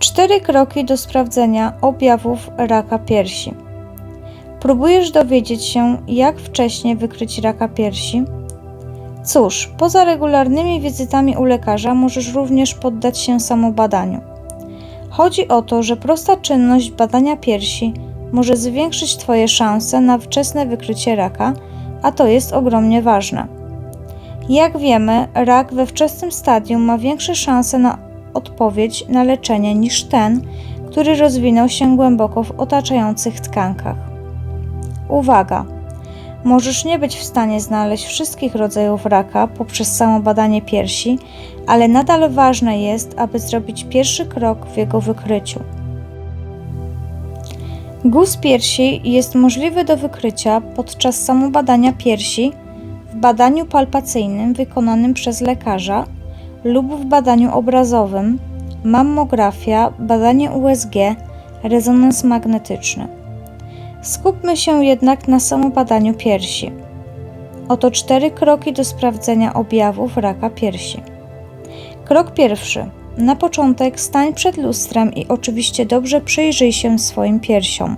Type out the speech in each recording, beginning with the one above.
Cztery kroki do sprawdzenia objawów raka piersi. Próbujesz dowiedzieć się, jak wcześnie wykryć raka piersi? Cóż, poza regularnymi wizytami u lekarza możesz również poddać się samobadaniu. Chodzi o to, że prosta czynność badania piersi może zwiększyć Twoje szanse na wczesne wykrycie raka, a to jest ogromnie ważne. Jak wiemy, rak we wczesnym stadium ma większe szanse na odpowiedź na leczenie niż ten, który rozwinął się głęboko w otaczających tkankach. Uwaga! Możesz nie być w stanie znaleźć wszystkich rodzajów raka poprzez samo badanie piersi, ale nadal ważne jest, aby zrobić pierwszy krok w jego wykryciu. Guz piersi jest możliwy do wykrycia podczas samobadania piersi w badaniu palpacyjnym wykonanym przez lekarza lub w badaniu obrazowym, mammografia, badanie USG, rezonans magnetyczny. Skupmy się jednak na samobadaniu piersi. Oto cztery kroki do sprawdzenia objawów raka piersi. Krok pierwszy. Na początek stań przed lustrem i oczywiście dobrze przyjrzyj się swoim piersiom.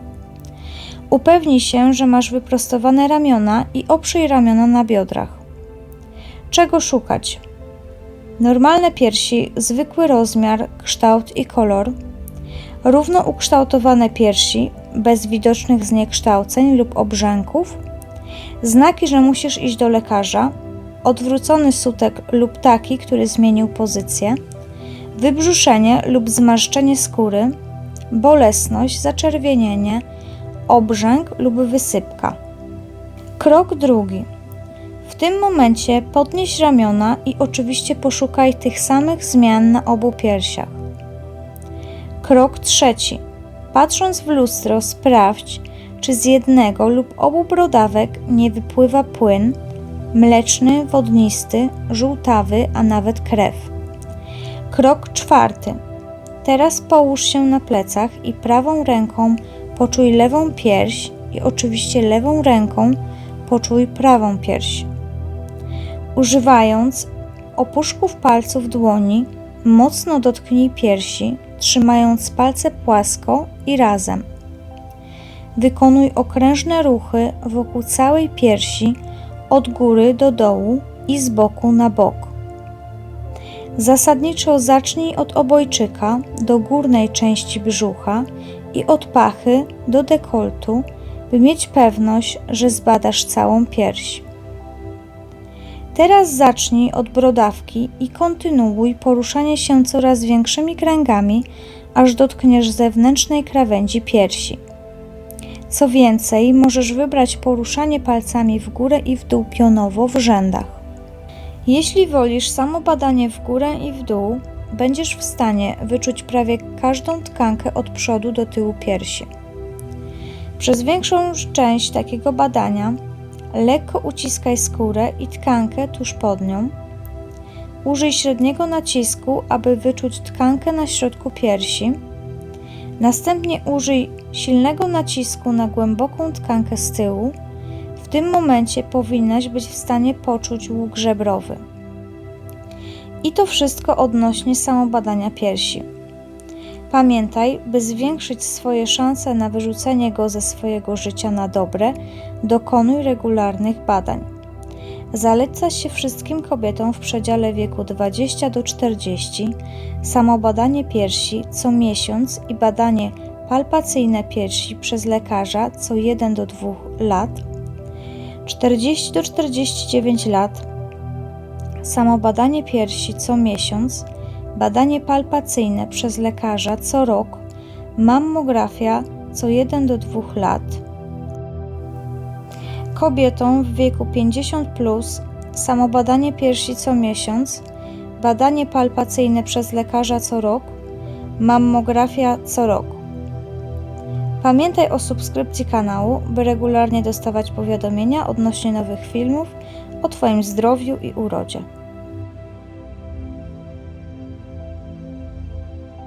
Upewnij się, że masz wyprostowane ramiona i oprzyj ramiona na biodrach. Czego szukać? Normalne piersi, zwykły rozmiar, kształt i kolor. Równo ukształtowane piersi, bez widocznych zniekształceń lub obrzęków. Znaki, że musisz iść do lekarza. Odwrócony sutek lub taki, który zmienił pozycję. Wybrzuszenie lub zmarszczenie skóry. Bolesność, zaczerwienienie, obrzęk lub wysypka. Krok drugi w tym momencie podnieś ramiona i oczywiście poszukaj tych samych zmian na obu piersiach. Krok trzeci. Patrząc w lustro, sprawdź, czy z jednego lub obu brodawek nie wypływa płyn mleczny, wodnisty, żółtawy, a nawet krew. Krok czwarty. Teraz połóż się na plecach i prawą ręką poczuj lewą pierś i oczywiście lewą ręką poczuj prawą pierś. Używając opuszków palców dłoni, mocno dotknij piersi, trzymając palce płasko i razem. Wykonuj okrężne ruchy wokół całej piersi, od góry do dołu i z boku na bok. Zasadniczo zacznij od obojczyka do górnej części brzucha i od pachy do dekoltu, by mieć pewność, że zbadasz całą pierś. Teraz zacznij od brodawki i kontynuuj poruszanie się coraz większymi kręgami, aż dotkniesz zewnętrznej krawędzi piersi. Co więcej, możesz wybrać poruszanie palcami w górę i w dół pionowo w rzędach. Jeśli wolisz samo badanie w górę i w dół, będziesz w stanie wyczuć prawie każdą tkankę od przodu do tyłu piersi. Przez większą część takiego badania Lekko uciskaj skórę i tkankę tuż pod nią. Użyj średniego nacisku, aby wyczuć tkankę na środku piersi. Następnie użyj silnego nacisku na głęboką tkankę z tyłu. W tym momencie powinnaś być w stanie poczuć łuk żebrowy. I to wszystko odnośnie samobadania piersi. Pamiętaj, by zwiększyć swoje szanse na wyrzucenie go ze swojego życia na dobre, dokonuj regularnych badań. Zaleca się wszystkim kobietom w przedziale wieku 20 do 40 samobadanie piersi co miesiąc i badanie palpacyjne piersi przez lekarza co 1 do 2 lat. 40 do 49 lat samobadanie piersi co miesiąc badanie palpacyjne przez lekarza co rok, mammografia co 1 do 2 lat. Kobietom w wieku 50 plus samobadanie piersi co miesiąc, badanie palpacyjne przez lekarza co rok, mammografia co rok. Pamiętaj o subskrypcji kanału, by regularnie dostawać powiadomienia odnośnie nowych filmów o Twoim zdrowiu i urodzie.